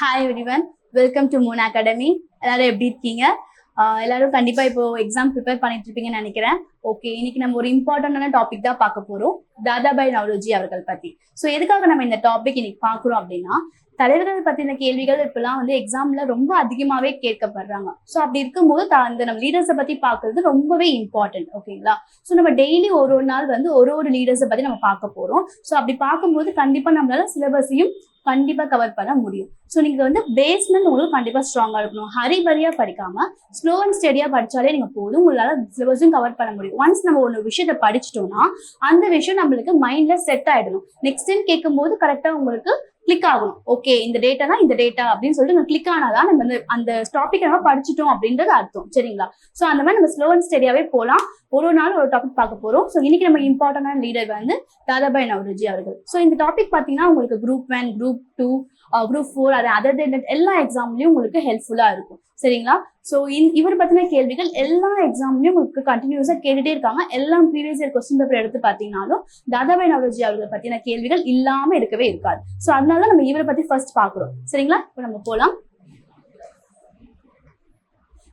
Hi everyone welcome to Moon Academy எல்லாரும் எப்படி இருக்கீங்க? எல்லாரும் கண்டிப்பா இப்போ எக்ஸாம் ப்ரிப்பேர் பண்ணிட்டு இருப்பீங்கன்னு நினைக்கிறேன். ஓகே இன்னைக்கு நம்ம ஒரு இம்பார்ட்டன்டான டாபிக் தான் பார்க்க போறோம். தாதாபாய் நவ்ரோஜி அவர்கள் பத்தி. ஸோ எதுக்காக நம்ம இந்த டாபிக் இன்னைக்கு பார்க்குறோம் அப்படின்னா தலைவர்கள் பத்தின கேள்விகள் இப்பெல்லாம் வந்து எக்ஸாம்ல ரொம்ப அதிகமாவே கேட்கப்படுறாங்க. ஸோ அப்படி இருக்கும்போது அந்த நம்ம லீடர்ஸை பத்தி பார்க்கறது ரொம்பவே இம்பார்ட்டன்ட் ஓகேங்களா ஸோ நம்ம டெய்லி ஒரு ஒரு நாள் வந்து ஒரு ஒரு லீடர்ஸை பத்தி நம்ம பார்க்க போறோம். ஸோ அப்படி பார்க்கும்போது கண்டிப்பா நம்மளால சிலபஸையும் கண்டிப்பா கவர் பண்ண முடியும். ஸோ நீங்க வந்து பேஸ்மெண்ட் உங்களுக்கு கண்டிப்பா ஸ்ட்ராங்கா இருக்கணும். ஹரிபரியா படிக்காம ஸ்லோ அண்ட் ஸ்டடியா படிச்சாலே நீங்க போதும். உங்களால சிலபஸும் கவர் பண்ண முடியும். ஒன்ஸ் நம்ம ஒரு விஷயத்த படிச்சிட்டோம்னா அந்த விஷயம் நம்மளுக்கு மைண்ட்ல செட் ஆயிடணும். நெக்ஸ்ட் டைம் கேட்கும்போது கரெக்டா உங்களுக்கு கிளிக் ஆகணும். ஓகே இந்த டேட்டா இந்த டேட்டா அப்படின்னு சொல்லிட்டு நம்ம கிளிக் ஆனாதான் நம்ம வந்து அந்த டாபிக் நம்ம படிச்சிட்டோம் அப்படின்றது அர்த்தம். சரிங்களா? ஸோ அந்த மாதிரி நம்ம ஸ்லோ அண்ட் ஸ்டடியாவே போகலாம் ஒரு ஒரு நாள் ஒரு டாபிக் பார்க்க போறோம். ஸோ இன்னைக்கு நம்ம இம்பார்ட்டன்டான லீடர் வந்து தாதாபாய் நவருஜி அவர்கள். ஸோ இந்த டாபிக் பார்த்தீங்கன்னா உங்களுக்கு group one group two group four அது அதர் தென் எல்லா எக்ஸாம்லயும் உங்களுக்கு ஹெல்ப்ஃபுல்லா இருக்கும். சரிங்களா? ஸோ இவர் பத்தின கேள்விகள் எல்லா எக்ஸாம்லயும் உங்களுக்கு கண்டினியூஸா கேட்டுட்டே இருக்காங்க. எல்லாம் ப்ரீவியஸ் இயர் கொஸ்டின் பேப்பர் எடுத்து பார்த்தீங்கன்னாலும் தாதாபாய் நவரோஜி அவர்கள் பத்தின கேள்விகள் இல்லாம இருக்கவே இருக்காது. ஸோ அதனால தான் நம்ம இவரை பத்தி ஃபர்ஸ்ட் பார்க்குறோம் சரிங்களா? இப்போ நம்ம போலாம்.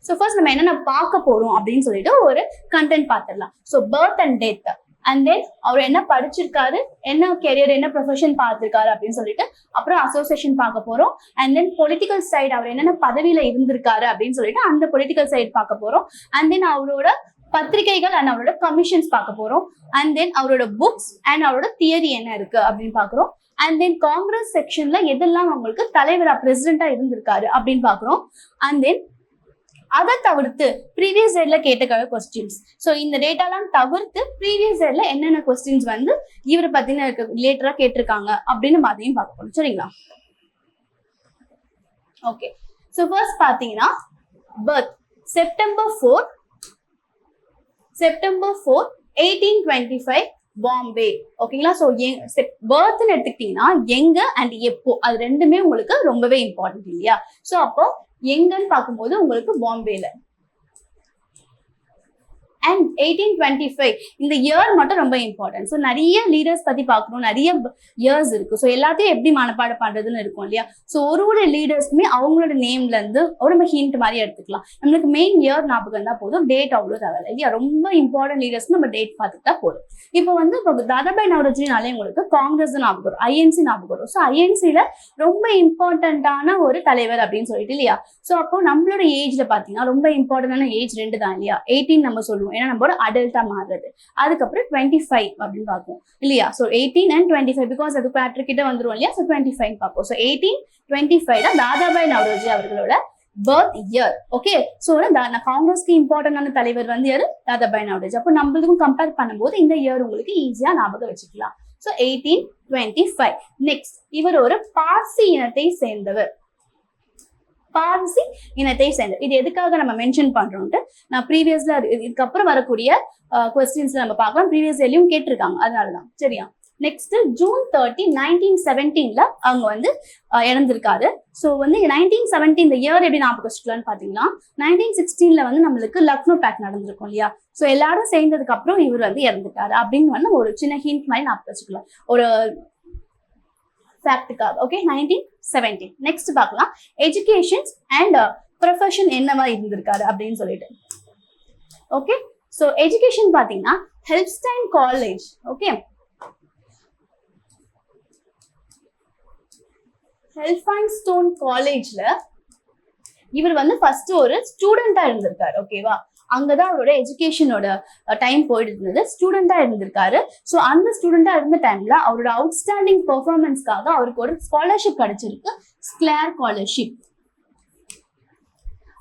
ஸோ ஃபர்ஸ்ட் நம்ம என்னென்ன பார்க்க போறோம் அப்படின்னு சொல்லிட்டு ஒரு கண்டென்ட் பார்த்துடலாம் so birth and death and then அவர் என்ன படிச்சிருக்காரு என்ன கெரியர் என்ன ப்ரொஃபஷன் பார்த்துருக்காரு அப்படின்னு சொல்லிட்டு அப்புறம் அசோசியேஷன் பார்க்க போறோம். அண்ட் தென் பொலிட்டிக்கல் சைடு அவர் என்னென்ன பதவியில இருந்திருக்காரு அப்படின்னு சொல்லிட்டு அந்த பொலிட்டிக்கல் சைடு பார்க்க போறோம். அண்ட் தென் அவரோட பத்திரிகைகள் அண்ட் அவரோட கமிஷன்ஸ் பார்க்க போறோம். அண்ட் தென் அவரோட புக்ஸ் அண்ட் அவரோட தியரி என்ன இருக்கு அப்படின்னு பாக்குறோம் அண்ட் தென் காங்கிரஸ் செக்ஷன்ல எதெல்லாம் அவங்களுக்கு தலைவரா பிரசிடென்டா இருந்திருக்காரு அப்படின்னு பாக்குறோம் அண்ட் தென் அதை தவிர்த்து ப்ரீவியஸ் இயர்ல கேட்ட கொஸ்டின்ஸ் ஸோ இந்த டேட்டாலாம் தவிர்த்து ப்ரீவியஸ் இயர்ல என்னென்ன கொஸ்டின்ஸ் வந்து இவரை பத்தின ரிலேட்டடா கேட்டிருக்காங்க அப்படின்னு அதையும் பார்க்க போறோம். சரிங்களா? ஓகே ஸோ ஃபர்ஸ்ட் பார்த்தீங்கன்னா birth September four September four eighteen twenty five Bombay ஓகேங்களா ஸோ பர்த்னு எடுத்துக்கிட்டீங்கன்னா எங்க அண்ட் எப்போ? அது ரெண்டுமே உங்களுக்கு ரொம்பவே இம்பார்ட்டன்ட் இல்லையா? ஸோ அப்போ எங்கன்னு பார்க்கும்போது உங்களுக்கு பாம்பேல அண்ட் எயிட்டீன் டுவெண்ட்டி ஃபைவ் இந்த இயர் மட்டும் ரொம்ப இம்பார்ட்டன்ட் ஸோ நிறைய லீடர்ஸ் பற்றி பார்க்கணும். நிறைய இயர்ஸ் இருக்குது ஸோ எல்லாத்தையும் எப்படி மனப்பாடம் பண்ணுறதுன்னு இருக்கும் இல்லையா? ஸோ ஒரு ஒரு லீடர்ஸ்க்குமே அவங்களோட நேம்லேருந்து ஒரு நம்ம ஹிண்ட் மாதிரி எடுத்துக்கலாம். நம்மளுக்கு மெயின் இயர் ஞாபகம் தான் போதும். டேட் அவ்வளோ தேவையில்லை இல்லையா? ரொம்ப இம்பார்ட்டன்ட் லீடர்ஸ் நம்ம டேட் பார்த்துட்டா போதும். இப்போ வந்து இப்போ தாதாபாய் நவரஜினாலே உங்களுக்கு காங்கிரஸ் ஞாபகம் வரும். ஐஎன்சி ஞாபகம் வரும். ஸோ ஐஎன்சியில் ரொம்ப இம்பார்ட்டண்ட்டான ஒரு தலைவர் அப்படின்னு சொல்லிட்டு இல்லையா? ஸோ அப்போ நம்மளோட ஏஜில் பார்த்தீங்கன்னா ரொம்ப இம்பார்ட்டண்டான ஏஜ் ரெண்டு தான் இல்லையா? எயிட்டீன் நம்ம சொல்லுவோம். ஏன்னா நம்ம ஒரு அடல்ட்டா மாறுறது. அதுக்கப்புறம் டுவெண்ட்டி ஃபைவ் அப்படின்னு பார்ப்போம். இல்லையா? So eighteen and twenty five because அது பேட்டர் கிட்ட வந்துரும் இல்லையா? ஸோ டுவெண்ட்டி ஃபைவ் பார்ப்போம். ஸோ எயிட்டீன் டுவெண்ட்டி ஃபைவ் தான் தாதாபாய் நவரோஜி அவர்களோட பர்த் இயர் ஓகே ஸோ காங்கிரஸ்க்கு இம்பார்ட்டன்டான தலைவர் வந்து யாரு? தாதாபாய் நவரோஜி. அப்போ நம்மளுக்கும் கம்பேர் பண்ணும்போது இந்த இயர் உங்களுக்கு ஈஸியா ஞாபகம் வச்சுக்கலாம். So eighteen twenty five next இவர் ஒரு பார்சி இனத்தை சேர்ந்தவர். பார்சி இனத்தை சேர்ந்தவர் இது எதுக்காக நம்ம மென்ஷன் பண்றோம்ட்டு நான் ப்ரீவியஸ்ல இதுக்கப்புறம் வரக்கூடிய கொஸ்டின்ஸ்ல நம்ம பார்க்கலாம். ப்ரீவியஸ் இயர்லயும் கேட்டிருக்காங்க. அதனாலதான். சரியா? நெக்ஸ்ட் ஜூன் தேர்ட்டி நைன்டீன் செவன்டீன்ல அவங்க வந்து இழந்திருக்காரு ஸோ வந்து நைன்டீன் செவன்டீன் இந்த இயர் எப்படி ஞாபகம் வச்சுக்கலாம்னு பார்த்தீங்கன்னா நைன்டீன் சிக்ஸ்டீன்ல வந்து நம்மளுக்கு லக்னோ பேக் நடந்திருக்கும் இல்லையா? ஸோ எல்லாரும் சேர்ந்ததுக்கு அப்புறம் இவர் வந்து இறந்துட்டாரு. அப்படின்னு வந்து ஒரு சின்ன ஹிண்ட் மாதிரி ஞாபகம் வச்சுக்கலாம். ஒரு ஃபேக்டுக்காக ஓகே நைன்டீன் செவன்டீன் நெக்ஸ்ட் பார்க்கலாம். எஜுகேஷன்ஸ் அண்ட் ப்ரொஃபஷன் என்னவா இருந்திருக்காரு அப்படின்னு சொல்லிட்டு. ஓகே ஸோ எஜுகேஷன் பார்த்தீங்கன்னா Elphinstone college okay Elphinstone காலேஜில் இவர் வந்து ஃபர்ஸ்ட் ஒரு ஸ்டூடெண்டா இருந்திருக்காரு ஓகேவா அங்கதான் அவரோட எஜுகேஷனோட டைம் போயிட்டு இருந்தது ஸ்டூடெண்டா இருந்திருக்காரு. ஸோ அந்த ஸ்டூடெண்டா இருந்த டைம்ல அவரோட அவுட்ஸ்டாண்டிங் பெர்ஃபார்மன்ஸ்க்காக அவருக்கு ஒரு ஸ்காலர்ஷிப் கிடைச்சிருக்கு. ஸ்கிளேர் ஸ்காலர்ஷிப்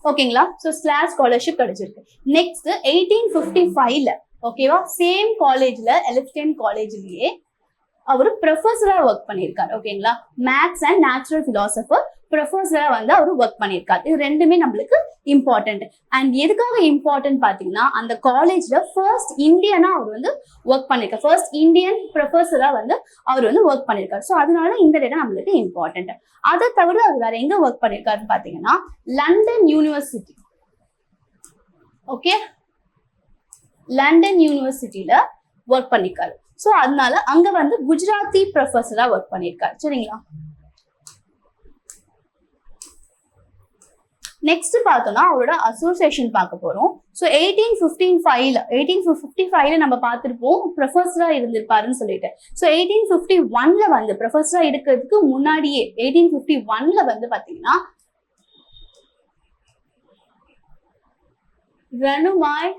ஓகேங்களா ஸோ ஸ்லார் ஸ்காலர்ஷிப் கிடைச்சிருக்கு. நெக்ஸ்ட் எயிட்டீன் ஃபிஃப்டி ஃபைவ்ல ஓகேவா சேம் காலேஜ்ல எலிப்டன் காலேஜ்லயே அவர் ப்ரொஃபஸரா ஒர்க் பண்ணியிருக்காரு. ஓகேங்களா மேத்ஸ் அண்ட் நேச்சுரல் பிலாசபர் ப்ரொஃபஸராக வந்து அவர் ஒர்க் பண்ணியிருக்காரு இது ரெண்டுமே நம்மளுக்கு இம்பார்ட்டன்ட் அண்ட் எதுக்காக இம்பார்ட்டன்ட் பார்த்தீங்கன்னா அந்த காலேஜ்ல ஃபர்ஸ்ட் இந்தியனாக அவர் வந்து ஒர்க் பண்ணியிருக்காரு ஃபர்ஸ்ட் இந்தியன் ப்ரொஃபஸராக வந்து அவர் வந்து ஒர்க் பண்ணியிருக்காரு ஸோ அதனால இந்த டேட்டா நம்மளுக்கு இம்பார்ட்டன்ட் அதை தவிர அவர் வேற எங்கே ஒர்க் பண்ணியிருக்காருன்னு பார்த்தீங்கன்னா லண்டன் யூனிவர்சிட்டி ஓகே லண்டன் யூனிவர்சிட்டியில் ஒர்க் பண்ணிருக்காரு. ஸோ அதனால அங்கே வந்து குஜராத்தி ப்ரொஃபஸராக ஒர்க் பண்ணியிருக்காரு சரிங்களா? நெக்ஸ்ட் பார்த்தோம்னா அவரோட அசோசியேஷன் பார்க்க போறோம். ஸோ எயிட்டீன் ஃபிஃப்டீன் ஃபைவ்ல எயிட்டீன் ஃபிஃப்டி ஃபைவ்ல நம்ம பார்த்துருப்போம் ப்ரொஃபஸரா இருந்திருப்பாருன்னு சொல்லிட்டு. ஸோ எயிட்டீன் ஃபிஃப்டி ஒன்ல வந்து ப்ரொஃபஸரா இருக்கிறதுக்கு முன்னாடியே எயிட்டீன் ஃபிஃப்டி ஒன்ல வந்து பாத்தீங்கன்னா ரணுமாய்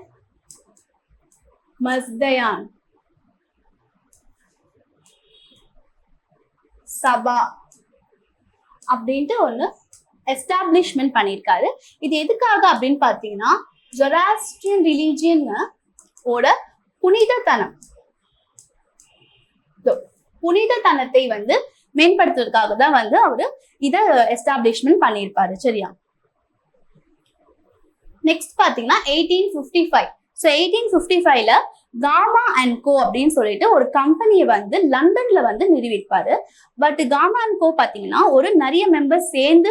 மஸ்தயான் சபா அப்படின்ட்டு ஒன்று எஸ்டாப்ளிஷ்மெண்ட் பண்ணியிருக்காரு. இது எதுக்காக அப்படின்னு பார்த்தீங்கன்னா ஜொராஸ்ட்ரியன் ரிலீஜியன் ஓட புனிதத்தனம். புனிதத்தனத்தை வந்து மேம்படுத்துறதுக்காக தான் வந்து அவரு இதை எஸ்டாப்ளிஷ்மெண்ட் பண்ணியிருப்பாரு. சரியா? நெக்ஸ்ட் பாத்தீங்கன்னா eighteen fifty five so eighteen fifty ஃபைவ்ல காமா அண்ட் கோ அப்படின்னு சொல்லிட்டு ஒரு கம்பெனியை வந்து லண்டன்ல வந்து நிறுவிப்பாரு பட் காமா அண்ட் கோ பாத்தீங்கன்னா ஒரு நிறைய மெம்பர்ஸ் சேர்ந்து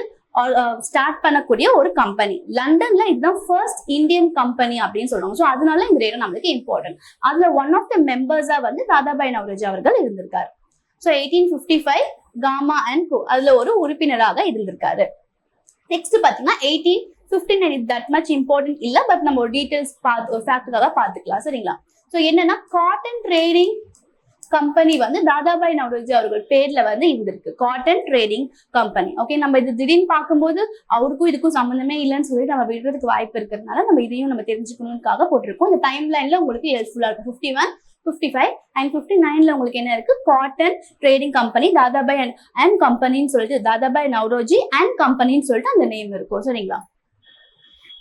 ஸ்டார்ட் பண்ணக்கூடிய ஒரு கம்பெனி லண்டன்ல இதுதான் ஃபர்ஸ்ட் இந்தியன் கம்பெனி அப்படின்னு சொல்றாங்க ஸோ அதனால இந்த ரேட் நம்மளுக்கு இம்பார்ட்டன்ட் அதுல ஒன் ஆஃப் த மெம்பர்ஸா வந்து தாதாபாய் நவரோஜி அவர்கள் இருந்திருக்காரு. So eighteen fifty five Cama and co அதுல ஒரு உறுப்பினராக இருந்திருக்காரு. நெக்ஸ்ட் பாத்தீங்கன்னா எயிட்டீன் ஃபிஃப்டின் இது தட் மச் இம்பார்ட்டன்ட் இல்லை பட் நம்ம ஒரு டீட்டெயில்ஸ் பார்த்து ஒரு ஃபேக்டுக்காக பார்த்துக்கலாம் சரிங்களா? ஸோ என்னன்னா காட்டன் ட்ரேடிங் கம்பெனி வந்து தாதாபாய் நவரோஜி அவர்கள் பேர்ல வந்து இருந்திருக்கு காட்டன் ட்ரேடிங் கம்பெனி ஓகே நம்ம இது திடீர்னு பார்க்கும்போது அவருக்கும் இதுக்கும் சம்மந்தமே இல்லைன்னு சொல்லி நம்ம விடுறதுக்கு வாய்ப்பு இருக்கிறதுனால நம்ம இதையும் நம்ம தெரிஞ்சுக்கணும்னுக்காக போட்டிருக்கோம். இந்த டைம் லைன்ல உங்களுக்கு ஹெல்ப்ஃபுல்லா இருக்கும். Fifty one fifty five and fifty நைன்ல உங்களுக்கு என்ன இருக்கு? Cotton trading company Dadabhai and and கம்பெனின்னு சொல்லிட்டு தாதாபாய் நவரோஜி அண்ட் கம்பெனின்னு சொல்லிட்டு அந்த நேம் இருக்கும். சரிங்களா?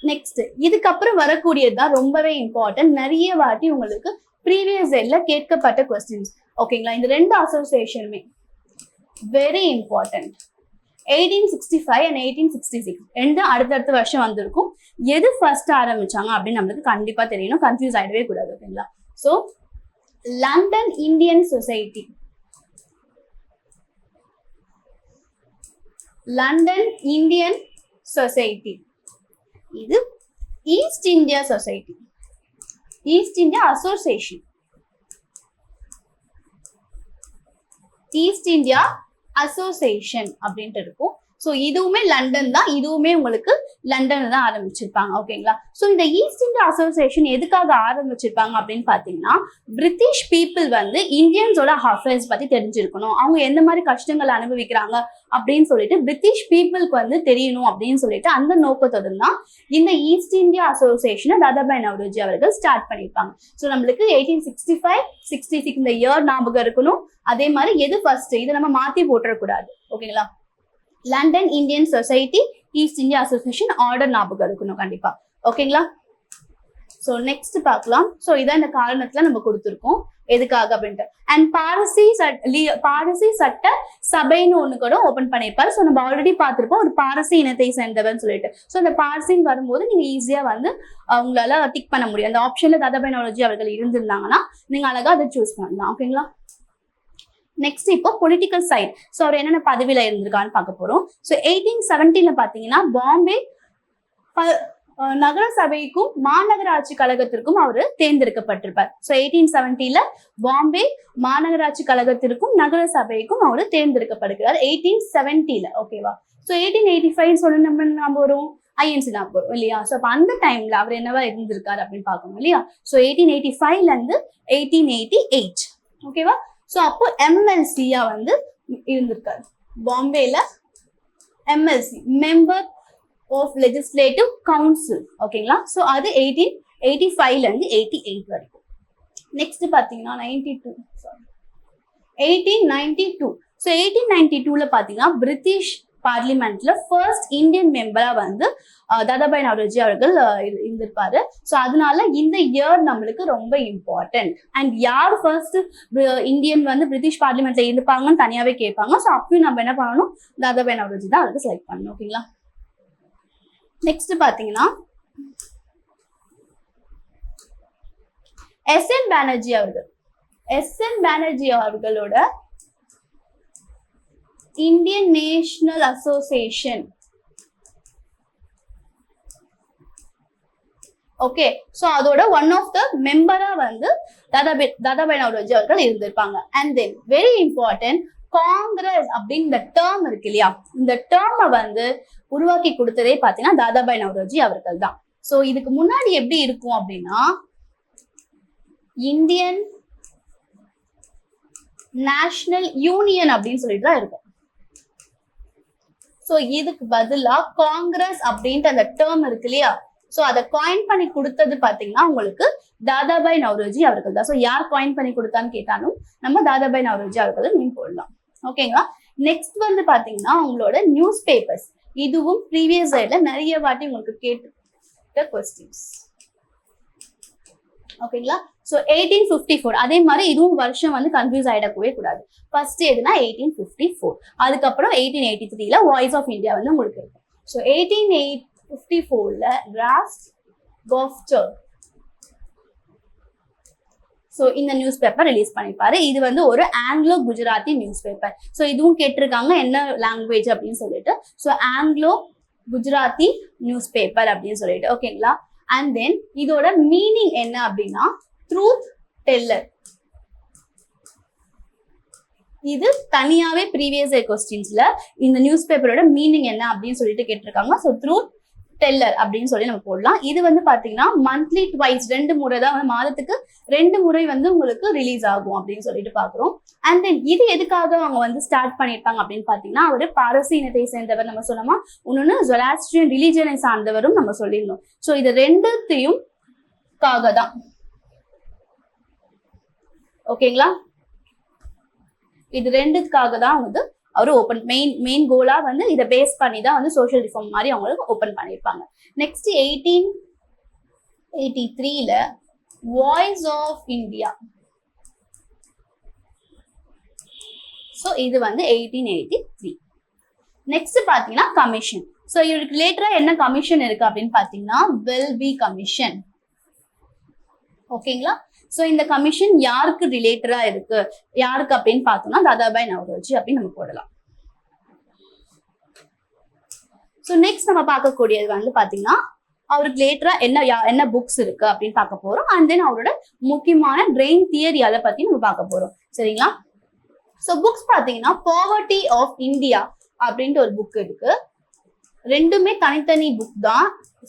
நெக்ஸ்ட் இதுக்கப்புறம் வரக்கூடியது தான் ரொம்பவே இம்பார்ட்டன்ட் நிறைய வாட்டி உங்களுக்கு ப்ரீவியஸ் இயர்ல கேட்கப்பட்ட கொஸ்டின்ஸ் ஓகேங்களா இந்த ரெண்டு அசோசியேஷனுமே very important eighteen sixty five and eighteen sixty six ரெண்டு அடுத்தடுத்த வருஷம் வந்திருக்கும். எது ஃபர்ஸ்ட் ஆரம்பிச்சாங்க அப்படின்னு நம்மளுக்கு கண்டிப்பா தெரியணும். கன்ஃபியூஸ் ஆயிடவே கூடாது ஓகேங்களா so London Indian society London Indian society இது East India society East India association East India association அப்படின்ட்டு இருக்கும். ஸோ இதுவுமே லண்டன் தான். இதுவுமே உங்களுக்கு லண்டன்ல தான் ஆரம்பிச்சிருப்பாங்க. ஓகேங்களா ஸோ இந்த ஈஸ்ட் இந்தியா அசோசியேஷன் எதுக்காக ஆரம்பிச்சிருப்பாங்க அப்படின்னு பார்த்தீங்கன்னா பிரிட்டிஷ் பீப்புள் வந்து இந்தியன்ஸோட அஃபேர்ஸ் பத்தி தெரிஞ்சிருக்கணும். அவங்க எந்த மாதிரி கஷ்டங்கள் அனுபவிக்கிறாங்க அப்படின்னு சொல்லிட்டு பிரிட்டிஷ் பீப்புளுக்கு வந்து தெரியணும் அப்படின்னு சொல்லிட்டு அந்த நோக்கத்தோடு தான் இந்த ஈஸ்ட் இந்தியா அசோசியேஷனை தாதாபாய் நவரோஜி அவர்கள் ஸ்டார்ட் பண்ணியிருப்பாங்க. ஸோ நம்மளுக்கு eighteen sixty five sixty six இந்த இயர் ஞாபகம் இருக்கணும். அதே மாதிரி எது ஃபர்ஸ்ட் இதை நம்ம மாத்தி போட்டுறக்கூடாது. ஓகேங்களா London Indian society East India association order ஞாபகம் இருக்கணும் கண்டிப்பா ஓகேங்களா ஸோ நெக்ஸ்ட் பார்க்கலாம் ஸோ இதான் இந்த காரணத்துல நம்ம கொடுத்துருக்கோம் எதுக்காக அப்படின்ட்டு அண்ட் பாரசி சட் லீ- பாரசி சட்ட சபைன்னு ஒன்று கூட ஓப்பன் பண்ணியிருப்பாரு ஸோ நம்ம ஆல்ரெடி பார்த்துருப்போம் ஒரு பாரசி இனத்தை சேர்ந்தவன் சொல்லிட்டு. ஸோ அந்த பாரசின்னு வரும்போது நீங்கள் ஈஸியாக வந்து அவங்களால உங்களால டிக் பண்ண முடியும். அந்த ஆப்ஷனில் ததபைனாலஜி அவர்கள் இருந்திருந்தாங்கன்னா நீங்கள் அழகாக அதை சூஸ் பண்ணலாம். ஓகேங்களா நெக்ஸ்ட் இப்போ பொலிட்டிக்கல் சைட் ஸோ அவர் என்னென்ன பதவியில இருந்திருக்கான்னு பார்க்க போறோம். ஸோ எயிட்டீன் செவன்டீன்ல பாத்தீங்கன்னா பாம்பே ப- நகர சபைக்கும் மாநகராட்சி கழகத்திற்கும் அவர் தேர்ந்தெடுக்கப்பட்டிருப்பார். ஸோ எயிட்டீன் செவன்டில பாம்பே மாநகராட்சி கழகத்திற்கும் நகர சபைக்கும் அவர் தேர்ந்தெடுக்கப்படுகிறார். எயிட்டீன் செவன்டில ஓகேவா ஸோ எயிட்டீன் எயிட்டி ஃபைவ் சொல்லணும் நம்ம வரும்? ஐஎன்சி தான் வரும் இல்லையா? ஸோ அப்போ அந்த டைம்ல அவர் என்னவா இருந்திருக்காரு அப்படின்னு பார்க்கணும் இல்லையா? ஸோ எயிட்டீன் எயிட்டி ஃபைவ்ல இருந்து எயிட்டீன் எயிட்டி எயிட் ஓகேவா ஸோ அப்போ எம்எல்சியா வந்து இருந்திருக்காரு. Bombay MLC member of legislative council ஓகேங்களா ஸோ அது எயிட்டீன் எயிட்டி ஃபைவ்லேருந்து எயிட்டி எயிட் வரைக்கும். நெக்ஸ்ட் பார்த்தீங்கன்னா ninety two sorry eighteen ninety two so eighteen ninety டூவில் பார்த்தீங்கன்னா பிரிட்டிஷ் பார்லிமெண்ட்ல ஃபர்ஸ்ட் இந்தியன் மெம்பரா வந்து தாதாபாய் நவரோஜி அவர்கள் இருந்திருப்பாரு. ஸோ அதனால இந்த இயர் நம்மளுக்கு ரொம்ப இம்பார்ட்டன்ட் அண்ட் யார் ஃபர்ஸ்ட் இந்தியன் வந்து பிரிட்டிஷ் பார்லிமெண்ட்ல இருப்பாங்கன்னு தனியாவே கேட்பாங்க. ஸோ அப்பயும் நம்ம என்ன பண்ணணும்? தாதாபாய் நவரோஜி தான் அதுக்கு செலக்ட் பண்ணணும் ஓகேங்களா நெக்ஸ்ட் பாத்தீங்கன்னா எஸ் என் பானர்ஜி அவர்கள். எஸ் என் பானர்ஜி அவர்களோட Indian national association okay so அதோட ஒன் ஆஃப் த மெம்பரா வந்து தாதாபே தாதாபாய் நவரோஜி அவர்கள் இருந்திருப்பாங்க. And then very important Congress அப்படின்னு இந்த டேர்ம் இருக்கு இல்லையா? இந்த டேர்மை வந்து உருவாக்கி கொடுத்ததே பார்த்தீங்கன்னா தாதாபாய் நவரோஜி அவர்கள் தான். ஸோ இதுக்கு முன்னாடி எப்படி இருக்கும் அப்படின்னா இந்தியன் நேஷனல் யூனியன் அப்படின்னு சொல்லிட்டு தான் இருக்கும். சோ இதுக்கு பதிலா காங்கிரஸ் அப்படின்ட்டு அந்த டேர்ம் இருக்கு இல்லையா? சோ அதை காயின் பண்ணி கொடுத்தது பாத்தீங்கன்னா உங்களுக்கு தாதாபாய் நவரோஜி அவர்கள் தான். ஸோ யார் காயின் பண்ணி கொடுத்தான்னு கேட்டாலும் நம்ம தாதாபாய் நவரோஜி அவர்கள் மீன் போடலாம். ஓகேங்களா நெக்ஸ்ட் வந்து பாத்தீங்கன்னா உங்களோட நியூஸ் பேப்பர்ஸ் இதுவும் ப்ரீவியஸ் இயர்ல நிறைய வாட்டி உங்களுக்கு கேட்டு கொஸ்டின்ஸ் ஓகேங்களா ஸோ எயிட்டீன் ஃபிஃப்டி ஃபோர் அதே மாதிரி இதுவும் வருஷம் வந்து கன்ஃபியூஸ் ஆகிடக்கவே கூடாது. ஃபர்ஸ்ட் எதுனா எயிட்டீன் ஃபிஃப்டி ஃபோர் அதுக்கப்புறம் எயிட்டீன் எயிட்டி த்ரீல வாய்ஸ் ஆஃப் இந்தியா வந்து உங்களுக்கு இருக்கும். ஸோ எயிட்டீன் எயிட் ஃபிஃப்டி ஃபோர்ல கிராஸ் கோஃப்டர் ஸோ இந்த நியூஸ் பேப்பர் ரிலீஸ் பண்ணியிருப்பாரு இது வந்து ஒரு Anglo Gujarati newspaper so இதுவும் கேட்டிருக்காங்க என்ன லாங்குவேஜ் அப்படின்னு சொல்லிட்டு. So Anglo Gujarati newspaper அப்படின்னு சொல்லிட்டு. ஓகேங்களா அண்ட் தென் இதோட மீனிங் என்ன அப்படின்னா ட்ரூத் டெல்லர் இது தனியாவே ப்ரீவியஸ் கொஸ்டின்ஸ்ல இந்த நியூஸ் பேப்பரோட மீனிங் என்ன அப்படின்னு சொல்லிட்டு கேட்டிருக்காங்க. ஸோ ட்ரூத் டெல்லர் அப்படின்னு சொல்லி நம்ம போடலாம். இது வந்து பாத்தீங்கன்னா மந்த்லி ட்வைஸ் ரெண்டு முறை தான் வந்து மாதத்துக்கு ரெண்டு முறை வந்து உங்களுக்கு ரிலீஸ் ஆகும் அப்படின்னு சொல்லிட்டு பாக்குறோம். அண்ட் தென் இது எதுக்காக அவங்க வந்து ஸ்டார்ட் பண்ணியிருப்பாங்க அப்படின்னு பாத்தீங்கன்னா அவர் பாரசி இனத்தை சேர்ந்தவர் நம்ம சொன்னோமா? இன்னொன்னு ஜொலாஸ்ட்ரியன் ரிலீஜியனை சார்ந்தவரும் நம்ம சொல்லியிருந்தோம். ஸோ இது ரெண்டுத்தையும் காக தான் ஓகேங்களா இது ரெண்டுக்காக தான் வந்து அவர் ஓப்பன் மெயின் மெயின் கோலா வந்து இதை பேஸ் பண்ணி தான் வந்து சோஷியல் ரிஃபார்ம் மாதிரி அவங்களுக்கு ஓப்பன் பண்ணியிருப்பாங்க. நெக்ஸ்ட் எயிட்டீன் எயிட்டி த்ரீல வாய்ஸ் ஆஃப் இந்தியா ஸோ இது வந்து எயிட்டீன் எயிட்டி த்ரீ நெக்ஸ்ட் பார்த்தீங்கன்னா கமிஷன் ஸோ இவருக்கு லேட்டராக என்ன கமிஷன் இருக்கு அப்படின்னு பார்த்தீங்கன்னா வெல் பி கமிஷன் ஓகேங்களா ஸோ இந்த கமிஷன் யாருக்கு ரிலேட்டடா இருக்கு? யாருக்கு அப்படின்னு பார்த்தோம்னா தாதாபாய் நவரோஜி அப்படின்னு நம்ம போடலாம். ஸோ நெக்ஸ்ட் நம்ம பார்க்கக்கூடியது வந்து பாத்தீங்கன்னா அவருக்கு லேட்டரா என்ன யா- என்ன புக்ஸ் இருக்கு அப்படின்னு பார்க்க போறோம். அண்ட் தென் அவரோட முக்கியமான பிரெயின் தியரி அதை பத்தி நம்ம பார்க்க போறோம். சரிங்களா? ஸோ புக்ஸ் பாத்தீங்கன்னா பாவர்ட்டி ஆஃப் இந்தியா அப்படின்ட்டு ஒரு புக் இருக்கு. ரெண்டுமே தனித்தனி புக் தான்.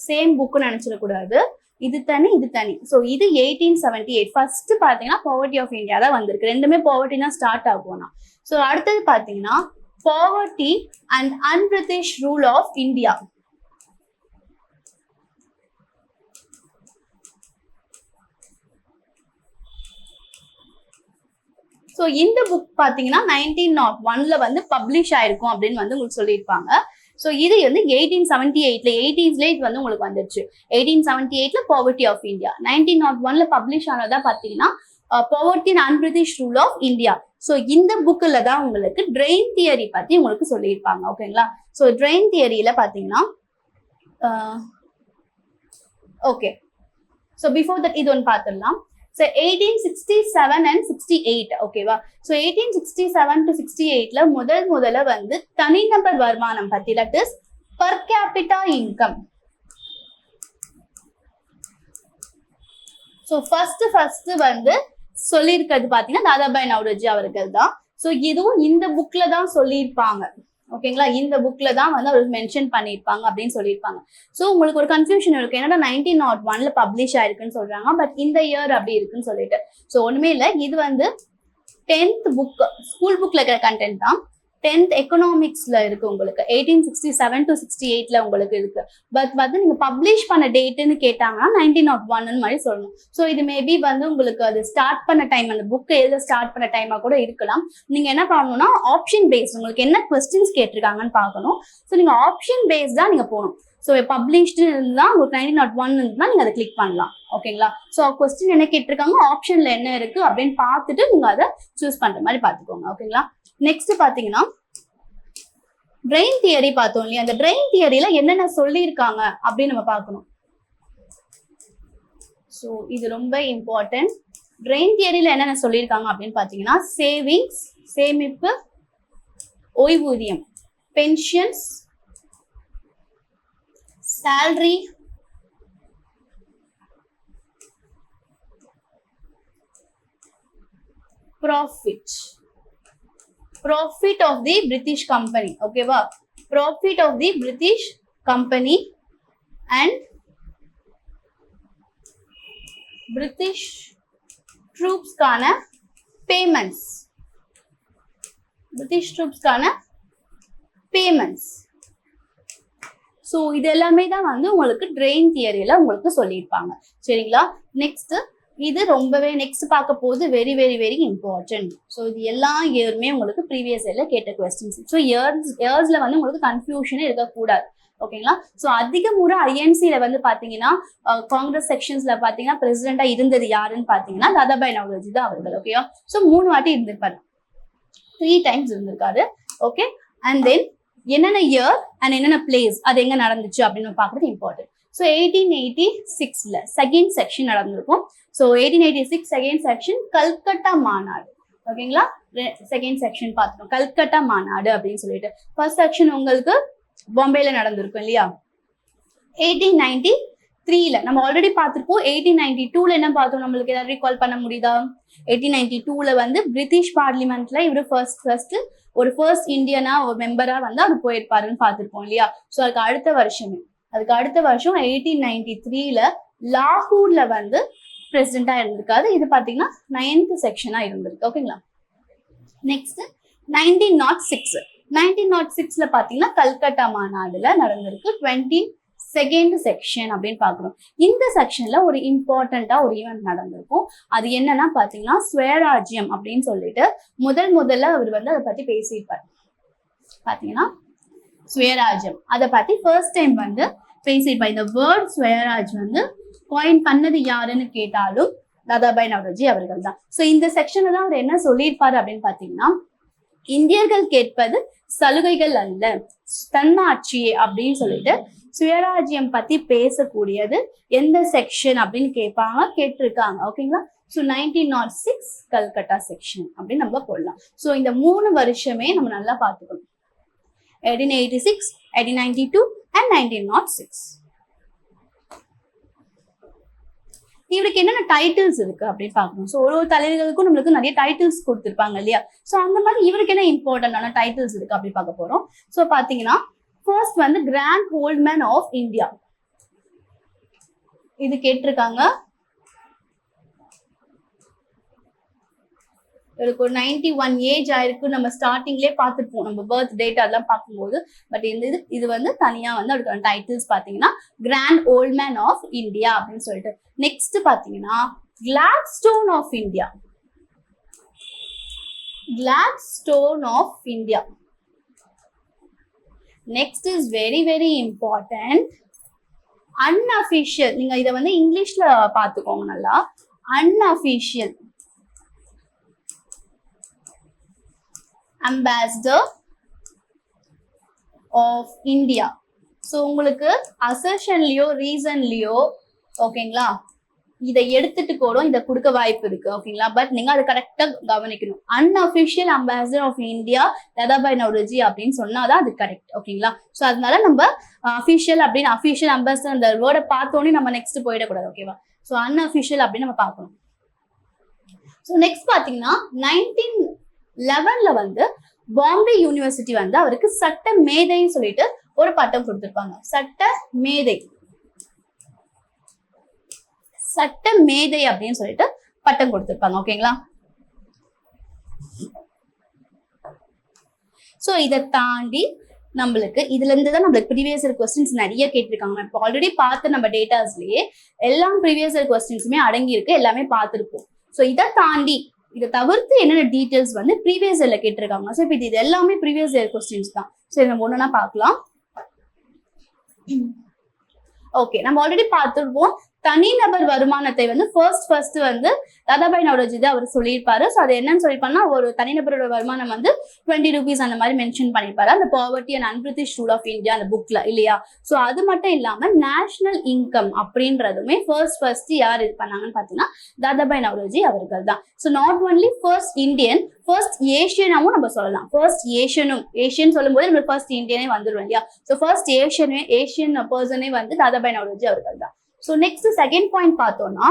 சேம் புக்குன்னு நினைச்சிடக்கூடாது இது தனி இது தனி. ஸோ இது எயிட்டீன் செவன்டி எயிட் ஃபர்ஸ்ட் பார்த்தீங்கன்னா பாவர்ட்டி ஆஃப் இந்தியா தான் வந்திருக்கு. ரெண்டுமே பாவர்ட்டி தான் ஸ்டார்ட் ஆகும்னா. ஸோ அடுத்தது பார்த்தீங்கன்னா poverty and un-British rule of India so இந்த புக் பார்த்தீங்கன்னா நைன்டீன் நாட் ஒன்ல வந்து பப்ளிஷ் ஆயிருக்கும் அப்படின்னு வந்து உங்களுக்கு சொல்லியிருப்பாங்க. ஸோ இது வந்து எயிட்டீன் செவன்டி எயிட்ல எயிட்டீன்ஸ்லேயே இது வந்து உங்களுக்கு வந்துருச்சு. எயிட்டீன் செவன்டி எயிட்ல poverty of India nineteen not ஒன்ல பப்ளிஷ் ஆனதா பார்த்தீங்கன்னா poverty and un-British rule of India so இந்த புக்கில் தான் உங்களுக்கு ட்ரெயின் தியரி பற்றி உங்களுக்கு சொல்லியிருப்பாங்க ஓகேங்களா ஸோ ட்ரெயின் தியரியில் பார்த்தீங்கன்னா ஓகே ஸோ பிஃபோர் தட் இது ஒன்று பார்த்துடலாம். So eighteen sixty seven and sixty eight ஓகேவா so eighteen sixty seven to sixty எயிட்ல முதல் முதல்ல வந்து தனிநபர் வருமானம் பத்தி that is per capita income so first first வந்து சொல்லியிருக்கிறது பார்த்தீங்கன்னா தாதாபாய் நவரோஜி அவர்கள் தான் ஸோ இதுவும் இந்த புக்ல தான் சொல்லியிருப்பாங்க. ஓகேங்களா இந்த புக்ல தான் வந்து அவர் மென்ஷன் பண்ணியிருப்பாங்க அப்படின்னு சொல்லியிருப்பாங்க. ஸோ உங்களுக்கு ஒரு கன்ஃபியூஷன் இருக்கு. என்னன்னா நைன்டீன் நாட் ஒன்ல பப்ளிஷ் ஆயிருக்குன்னு சொல்றாங்க. பட் இந்த இயர் அப்படி இருக்குன்னு சொல்லிட்டு. ஸோ ஒண்ணுமே இல்லை. இது வந்து டென்த் புக் ஸ்கூல் புக்ல இருக்கிற கண்டென்ட் தான். டென்த் எக்கனாமிக்ஸ்ல இருக்கு உங்களுக்கு. Eighteen sixty seven to sixty எயிட்ல உங்களுக்கு இருக்கு. பட் வந்து நீங்க பப்ளிஷ் பண்ண டேட்டுன்னு கேட்டாங்கன்னா நைன்டீன் நாட் ஒன்னு மாதிரி சொல்லணும். ஸோ இது மேபி வந்து உங்களுக்கு அது ஸ்டார்ட் பண்ண டைம் அந்த புக் எழுத ஸ்டார்ட் பண்ண டைமா கூட இருக்கலாம். நீங்க என்ன பண்ணணும்னா ஆப்ஷன் பேஸ்ட் உங்களுக்கு என்ன கொஸ்டின்ஸ் கேட்டிருக்காங்கன்னு பார்க்கணும். ஸோ நீங்க ஆப்ஷன் பேஸ்டா தான் நீங்க போகணும். ஸோ பப்ளிஷ்டு இருந்தால் உங்களுக்கு நைன்டீன் நாட் oh ஒன் இருந்தால் நீங்கள் அதை கிளிக் பண்ணலாம். ஓகேங்களா ஸோ கொஸ்டின் என்ன கேட்டிருக்காங்க ஆப்ஷன்ல என்ன இருக்கு அப்படின்னு பார்த்துட்டு நீங்க அதை சூஸ் பண்ற மாதிரி பார்த்துக்கோங்க. ஓகேங்களா நெக்ஸ்ட் பார்த்தீங்கன்னா பிரெயின் தியரி பார்த்தோம் இல்லையா? அந்த பிரெயின் தியரியில என்னென்ன சொல்லியிருக்காங்க அப்படின்னு நம்ம பார்க்கணும். ஸோ இது ரொம்ப இம்பார்ட்டன்ட் பிரெயின் தியரியில என்னென்ன சொல்லியிருக்காங்க அப்படின்னு பார்த்தீங்கன்னா சேவிங்ஸ் சேமிப்பு ஓய்வூதியம் pensions salary profit profit of the British company ஓகேவா profit of the British company and British ட்ரூப்ஸ்க்கான payments British ட்ரூப்ஸ்க்கான பேமெண்ட்ஸ் ஸோ இது எல்லாமே தான் வந்து உங்களுக்கு ட்ரெயின் தியரியில் உங்களுக்கு சொல்லியிருப்பாங்க. சரிங்களா? நெக்ஸ்ட்டு இது ரொம்பவே நெக்ஸ்ட் பார்க்க போது very very very important so இது எல்லா இயருமே உங்களுக்கு ப்ரீவியஸ் இயர்ல கேட்ட கொஸ்டின்ஸ் ஸோ இயர்ஸ் இயர்ஸ்ல வந்து உங்களுக்கு கன்ஃபியூஷனே இருக்கக்கூடாது. ஓகேங்களா ஸோ அதிக முறை ஐஎன்சியில வந்து பாத்தீங்கன்னா காங்கிரஸ் செக்ஷன்ஸ்ல பாத்தீங்கன்னா பிரசிடென்டா இருந்தது யாருன்னு பாத்தீங்கன்னா தாதாபாய் நவரோஜி தான் அவர்கள் ஓகேவா ஸோ மூணு வாட்டி இருந்திருப்பாரு. த்ரீ டைம்ஸ் இருந்திருக்காரு. ஓகே அண்ட் தென் என்னென்ன இயர் அண்ட் என்னென்ன பிளேஸ் அது எங்க நடந்துச்சு அப்படின்னு பாக்குறது இம்பார்ட்டன்ட் ஸோ எயிட்டீன் எயிட்டி சிக்ஸ்ல செகண்ட் செக்ஷன் நடந்திருக்கும் so eighteen eighty six second section Calcutta மாநாடு ஓகேங்களா செகண்ட் செக்ஷன் பார்த்துருக்கோம் கல்கட்டா மாநாடு அப்படின்னு சொல்லிட்டு. ஃபர்ஸ்ட் செக்ஷன் உங்களுக்கு பாம்பேல நடந்திருக்கும் இல்லையா? எயிட்டீன் நைன்டி த்ரீல நம்ம ஆல்ரெடி பார்த்துருப்போம். எயிட்டீன் நைன்டி டூல என்ன பார்த்தோம்? நம்மளுக்கு ஏதாவது ரீகால் பண்ண முடியுதா? எயிட்டீன் நைன்டி டூல வந்து பிரிட்டிஷ் பார்லிமெண்ட்ல இவரு ஃபர்ஸ்ட் ஃபர்ஸ்ட் ஒரு ஃபர்ஸ்ட் இந்தியனா ஒரு மெம்பரா வந்து அவர் போயிருப்பாருன்னு பார்த்துருப்போம் இல்லையா? ஸோ அதுக்கு அடுத்த வருஷமே. அதுக்கு அடுத்த வருஷம் எயிட்டீன் நைன்டி த்ரீல லாகூர்ல வந்து பிரசிடென்டா இருந்திருக்காரு. இது பாத்தீங்கன்னா நைன்த் செக்ஷனா இருந்திருக்கு. ஓகேங்களா next nineteen not six nineteen not சிக்ஸ்ல பாத்தீங்கன்னா கல்கட்டா மாநாடுல நடந்திருக்கு. டுவெண்ட்டி செகண்ட் செக்ஷன் அப்படின்னு பாக்குறோம். இந்த செக்ஷன்ல ஒரு இம்பார்ட்டண்டா ஒரு ஈவெண்ட் நடந்திருக்கும். அது என்னன்னா பாத்தீங்கன்னா ஸ்வராஜ்யம் அப்படின்னு சொல்லிட்டு முதல் முதல்ல அவர் வந்து அதை பத்தி பேசியிருப்பார். பாத்தீங்கன்னா சுயராஜ்யம். அதை பத்தி ஃபர்ஸ்ட் டைம் வந்து பேசியிருப்பார் இந்த வேர்ட் சுயராஜ் வந்து காயின் பண்ணது யாருன்னு கேட்டாலும் தாதாபாய் நவரோஜி அவர்கள் தான். ஸோ இந்த செக்ஷன்ல தான் அவர் என்ன சொல்லியிருப்பாரு அப்படின்னு பாத்தீங்கன்னா இந்தியர்கள் கேட்பது சலுகைகள் அல்ல தன்னாட்சியே அப்படின்னு சொல்லிட்டு சுயராஜ்யம் பத்தி பேசக்கூடியது எந்த செக்ஷன் அப்படின்னு கேட்பாங்க கேட்டிருக்காங்க. ஓகேங்களா so nineteen not six Calcutta section அப்படின்னு நம்ம போடலாம். ஸோ இந்த மூணு வருஷமே நம்ம நல்லா பார்த்துக்கணும். Eighteen eighty six eighteen ninety two and nineteen not six இவருக்கு என்னென்ன டைட்டில்ஸ் இருக்கு அப்படின்னு பார்க்கணும். ஸோ ஒரு ஒரு தலைவர்களுக்கும் நம்மளுக்கு நிறைய டைட்டில்ஸ் கொடுத்துருப்பாங்க இல்லையா? ஸோ அந்த மாதிரி இவருக்கு என்ன இம்பார்ட்டன்டான டைட்டில்ஸ் இருக்கு அப்படி பார்க்க போறோம். ஸோ பாத்தீங்கன்னா ஃபர்ஸ்ட் வந்து கிராண்ட் ஹோல்ட்மேன் ஆஃப் இந்தியா இது கேட்டிருக்காங்க. இவருக்கு ஒரு நைன்டி ஒன் ஏஜ் ஆயிருக்கு. நம்ம ஸ்டார்டிங்லேயே பார்த்துருப்போம். நம்ம பர்த் டேட் அதெல்லாம் பார்க்கும்போது. பட் இந்த இது இது வந்து தனியாக வந்து அவருக்கான டைட்டில்ஸ் பார்த்தீங்கன்னா grand old man of India அப்படின்னு சொல்லிட்டு. நெக்ஸ்ட் பார்த்தீங்கன்னா Gladstone of India Gladstone of India next is very very important unofficial நீங்க இதை வந்து இங்கிலீஷ்ல பார்த்துக்கோங்க நல்லா. Unofficial ambassador of India so உங்களுக்கு அசர்ஷன்லயோ ரீசன்லயோ ஓகேங்களா இதை எடுத்துட்டு கூட இதை கொடுக்க வாய்ப்பு இருக்கு ஓகேங்களா பட் நீங்க அதை கரெக்டா கவனிக்கணும். அன்அஃபிஷியல் அம்பாசிடர் ஆஃப் இந்தியா லதாபாய் நவ்ரோஜி அப்படின்னு சொன்னாதான் அது கரெக்ட் ஓகேங்களா ஸோ அதனால நம்ம அஃபிஷியல் அப்படின்னு அஃபிஷியல் அம்பாசிடர் அந்த வேர்டை பார்த்தோன்னே நம்ம நெக்ஸ்ட் போயிடக்கூடாது ஓகேவா ஸோ அன்அஃபிஷியல் அப்படின்னு நம்ம பார்க்கணும். ஸோ நெக்ஸ்ட் பார்த்தீங்கன்னா நைன்டீன் லெவன்ல வந்து பாம்பே யூனிவர்சிட்டி வந்து அவருக்கு சட்ட மேதைன்னு சொல்லிட்டு ஒரு பட்டம் கொடுத்துருப்பாங்க. சட்ட மேதை சட்ட மேதை அப்படின்னு சொல்லிட்டு பட்டம் கொடுத்துருப்பாங்க. ஓகேங்களா ஸோ இதை தாண்டி நம்மளுக்கு இதுல இருந்து தான் நம்மளுக்கு ப்ரீவியஸ் இயர் கொஸ்டின்ஸ் நிறைய கேட்டிருக்காங்க. இப்போ ஆல்ரெடி பார்த்த நம்ம டேட்டாஸ்லயே எல்லா ப்ரீவியஸ் இயர் கொஸ்டின்ஸுமே அடங்கி இருக்கு எல்லாமே பார்த்துருப்போம். ஸோ இதை தாண்டி இதை தவிர்த்து என்னென்ன டீட்டெயில்ஸ் வந்து ப்ரீவியஸ் இயர்ல கேட்டிருக்காங்க. ஸோ இப்போ இது எல்லாமே ப்ரீவியஸ் இயர் கொஸ்டின்ஸ் தான். சரி நம்ம ஒன்றுனா பார்க்கலாம். ஓகே நம்ம ஆல்ரெடி பார்த்துருப்போம் தனிநபர் வருமானத்தை வந்து ஃபர்ஸ்ட் ஃபர்ஸ்ட் வந்து தாதாபாய் நவரோஜி தான் அவர் சொல்லியிருப்பாரு. ஸோ அது என்னன்னு சொல்லியிருப்பாருன்னா ஒரு தனிநபரோட வருமானம் வந்து டுவெண்ட்டி ருபீஸ் அந்த மாதிரி மென்ஷன் பண்ணியிருப்பாரு. அந்த poverty and un-British rule of India அந்த புக்ல இல்லையா? ஸோ அது மட்டும் இல்லாம நேஷனல் இன்கம் அப்படின்றதுமே ஃபர்ஸ்ட் ஃபர்ஸ்ட் யார் இது பண்ணாங்கன்னு பார்த்தீங்கன்னா தாதாபாய் நவரோஜி அவர்கள் தான். So not only first Indian first ஏஷியனாவும் நம்ம சொல்லலாம். ஃபர்ஸ்ட் ஏஷியனும் ஏஷியன் சொல்லும்போது நம்ம ஃபர்ஸ்ட் இந்தியனே வந்துடும் இல்லையா? ஸோ ஃபர்ஸ்ட் ஏஷியனே ஏஷியன் பர்சனே வந்து தாதாபாய் நவரோஜி அவர்கள் தான். ஸோ நெக்ஸ்ட் செகண்ட் பாயிண்ட் பார்த்தோம்னா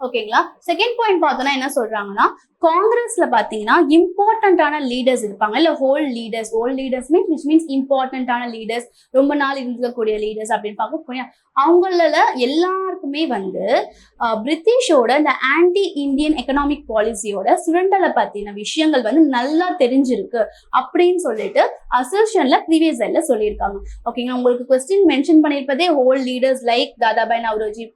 ஓகேங்களா? செகண்ட் பாயிண்ட் பார்த்தோம்னா என்ன சொல்றாங்கன்னா காங்கிரஸ்ல பாத்தீங்கன்னா இம்பார்ட்டன்டான லீடர்ஸ் இருப்பாங்க. இல்ல whole leaders whole leaders means which means இம்பார்ட்டன்டான லீடர்ஸ் ரொம்ப நாள் இருக்கக்கூடிய லீடர்ஸ் அப்படின்னு பார்க்க போய் அவங்கள எல்லாருக்குமே வந்து பிரிட்டிஷோட இந்த ஆன்டி இந்தியன் எக்கனாமிக் பாலிசியோட சுரண்டலை பத்தின விஷயங்கள் வந்து நல்லா தெரிஞ்சிருக்கு அப்படின்னு சொல்லிட்டு அசர்ஷன்ல ப்ரீவியஸ் சொல்லியிருக்காங்க. ஓகேங்களா? உங்களுக்கு question mention பண்ணியிருப்பதே whole leaders like Dadabhai Naoroji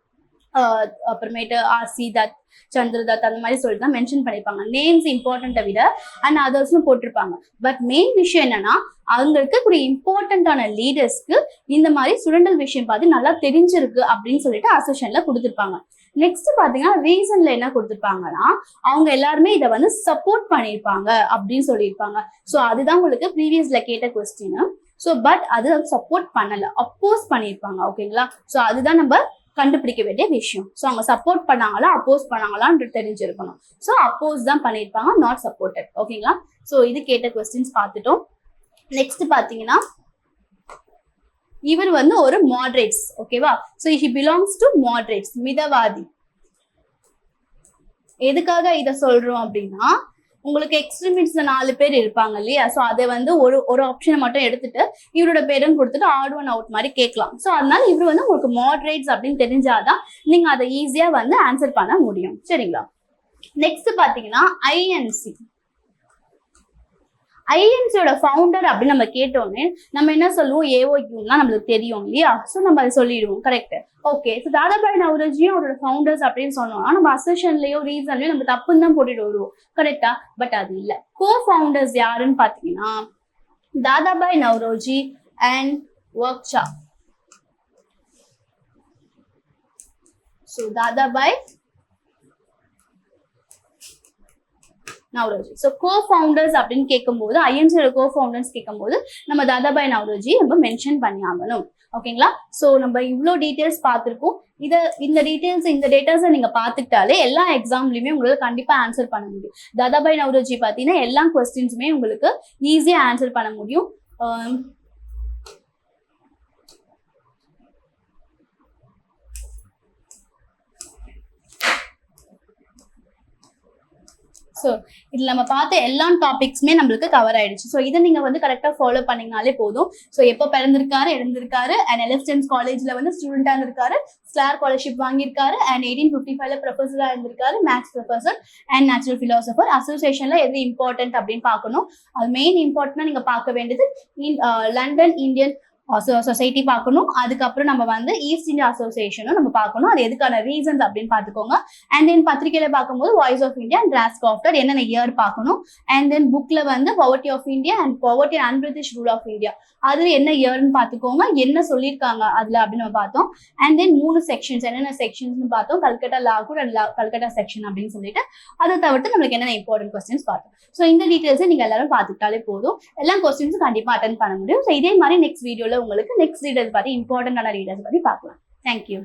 அப்புறமேட்டு ஆர்சி தத் சந்திரதத் அந்த மாதிரி சொல்லிட்டு தான் மென்ஷன் பண்ணியிருப்பாங்க. நேம்ஸ் இம்பார்ட்டண்ட்டை விட அண்ட் அதர்ஸும் போட்டிருப்பாங்க. பட் மெயின் விஷயம் என்னன்னா அங்க இருக்கக்கூடிய இம்பார்ட்டண்ட்டான லீடர்ஸ்க்கு இந்த மாதிரி சுரண்டல் விஷயம் பார்த்து நல்லா தெரிஞ்சிருக்கு அப்படின்னு சொல்லிட்டு அசோசியன்ல கொடுத்துருப்பாங்க. நெக்ஸ்ட் பாத்தீங்கன்னா ரீசன்ல என்ன கொடுத்துருப்பாங்கன்னா அவங்க எல்லாருமே இதை வந்து சப்போர்ட் பண்ணியிருப்பாங்க அப்படின்னு சொல்லியிருப்பாங்க. ஸோ அதுதான் உங்களுக்கு ப்ரீவியஸ்ல கேட்ட கொஸ்டின் ஸோ பட் அது சப்போர்ட் பண்ணல அப்போஸ் பண்ணியிருப்பாங்க ஓகேங்களா ஸோ அதுதான் நம்ம கண்டுபிடிக்க வேண்டிய விஷயம். ஸோ அவங்க சப்போர்ட் பண்ணாங்களா அப்போஸ் பண்ணாங்களான்னு தெரிஞ்சிருக்கணும். ஸோ அப்போஸ் தான் பண்ணியிருப்பாங்க நாட் சப்போர்ட்டட் ஓகேங்களா ஸோ இது கேட்ட கொஸ்டின்ஸ் பார்த்துட்டோம். நெக்ஸ்ட் பார்த்தீங்கன்னா இவர் வந்து ஒரு மாட்ரேட்ஸ் ஓகேவா so he belongs to moderates மிதவாதி. எதுக்காக இதை சொல்றோம் அப்படின்னா உங்களுக்கு எக்ஸ்ட்ரீமிஸ்ட்ல நாலு பேர் இருப்பாங்க இல்லையா? ஸோ அதை வந்து ஒரு ஒரு ஆப்ஷனை மட்டும் எடுத்துட்டு இவரோட பேரும் கொடுத்துட்டு ஆட் ஒன் அவுட் மாதிரி கேட்கலாம். ஸோ அதனால இவர் வந்து உங்களுக்கு மாட்ரேட்ஸ் அப்படின்னு தெரிஞ்சாதான் நீங்க அதை ஈஸியா வந்து ஆன்சர் பண்ண முடியும். சரிங்களா? நெக்ஸ்ட் பாத்தீங்கன்னா ஐஎன்சி ஐஎன்சியோட ஃபவுண்டர் அப்படின்னு நம்ம கேட்டோன்னே நம்ம என்ன சொல்லுவோம்? ஏஓயூன்னா நம்மளுக்கு தெரியும் இல்லையா? ஸோ நம்ம அதை சொல்லிடுவோம். கரெக்ட் ஓகே ஸோ தாதாபாய் நவரஜியும் அவரோட ஃபவுண்டர்ஸ் அப்படின்னு சொன்னோம்னா நம்ம அசோஷன்லயோ ரீசன்லயோ நம்ம தப்புன்னு தான் போட்டுட்டு வருவோம். கரெக்டா பட் அது இல்லை. கோ ஃபவுண்டர்ஸ் யாருன்னு பார்த்தீங்கன்னா Dadabhai Naoroji and workshop so Dadabhai Naoroji so co founders அப்படின்னு கேட்கும்போது ஐஎன்சியோட கோ ஃபவுண்டர்ஸ் கேட்கும்போது நம்ம தாதாபாய் நவ்ரோஜி நம்ம மென்ஷன் பண்ணி ஆகணும் ஓகேங்களா ஸோ நம்ம இவ்வளோ டீட்டெயில்ஸ் பார்த்துருக்கோம். இதை இந்த டீட்டெயில்ஸ் இந்த டேட்டாஸை நீங்கள் பார்த்துக்கிட்டாலே எல்லா எக்ஸாம்லையுமே உங்களுக்கு கண்டிப்பாக ஆன்சர் பண்ண முடியும். தாதாபாய் நவ்ரோஜி பார்த்தீங்கன்னா எல்லா கொஸ்டின்ஸுமே உங்களுக்கு ஈஸியாக ஆன்சர் பண்ண முடியும். ஸோ இதில் நம்ம பார்த்த எல்லா டாபிக்ஸுமே நம்மளுக்கு கவர் ஆயிடுச்சு. ஸோ இதை நீங்கள் வந்து கரெக்டாக ஃபாலோ பண்ணிங்கனாலே போதும். ஸோ எப்போ பிறந்திருக்காரு இருந்திருக்காரு அண்ட் எலெக்ஷன்ஸ் காலேஜில் வந்து ஸ்டூடெண்டாக இருந்திருக்காரு ஸ்லார் ஸ்காலர்ஷிப் வாங்கியிருக்காரு அண்ட் எயிட்டீன் ஃபிஃப்டி ஃபைவ்ல ப்ரொஃபஸராக இருந்திருக்காரு maths professor and natural philosopher அசோசியேஷனில் எது இம்பார்ட்டன்ட் அப்படின்னு பார்க்கணும். அது மெயின் இம்பார்ட்டன்டாக நீங்கள் பார்க்க வேண்டியது லண்டன் இந்தியன் சொசைட்டி பார்க்கணும். அதுக்கப்புறம் நம்ம வந்து ஈஸ்ட் இந்தியா அசோசியேஷனும் நம்ம பார்க்கணும். அது எதுக்கான ரீசன்ஸ் அப்படின்னு பார்த்துக்கோங்க. அண்ட் தென் பத்திரிகையில பார்க்கும்போது வாய்ஸ் ஆஃப் இந்தியா அண்ட் டிராஸ்க் ஆஃப்டர் என்னென்ன இயர் பார்க்கணும். அண்ட் தென் புக்ல வந்து poverty of India and poverty and British rule of India அது என்ன இயர்னு பார்த்துக்கோங்க. என்ன சொல்லியிருக்காங்க அதுல அப்படின்னு நம்ம பார்த்தோம். அண்ட் தென் மூணு செக்ஷன்ஸ் என்னென்ன செக்ஷன்ஸ்னு பார்த்தோம். கல்கட்டா லாகூர் அண்ட் கல்கட்டா செக்ஷன் அப்படின்னு சொல்லிட்டு அதை தவிர்த்து நம்மளுக்கு என்னென்ன இம்பார்ட்டன்ட் கொஸ்டின்ஸ் பார்த்தோம் ஸோ இந்த டீட்டெயில்ஸை நீங்க எல்லாரும் பார்த்துக்கிட்டாலே போதும். எல்லா கொஸ்டின்ஸும் கண்டிப்பா அட்டன் பண்ண முடியும். ஸோ இதே மாதிரி நெக்ஸ்ட் வீடியோல உங்களுக்கு நெக்ஸ்ட் ரீடர்ஸ் பத்தி இம்பார்ட்டன்டான ரீடர்ஸ் பத்தி பார்க்கலாம். தேங்க்யூ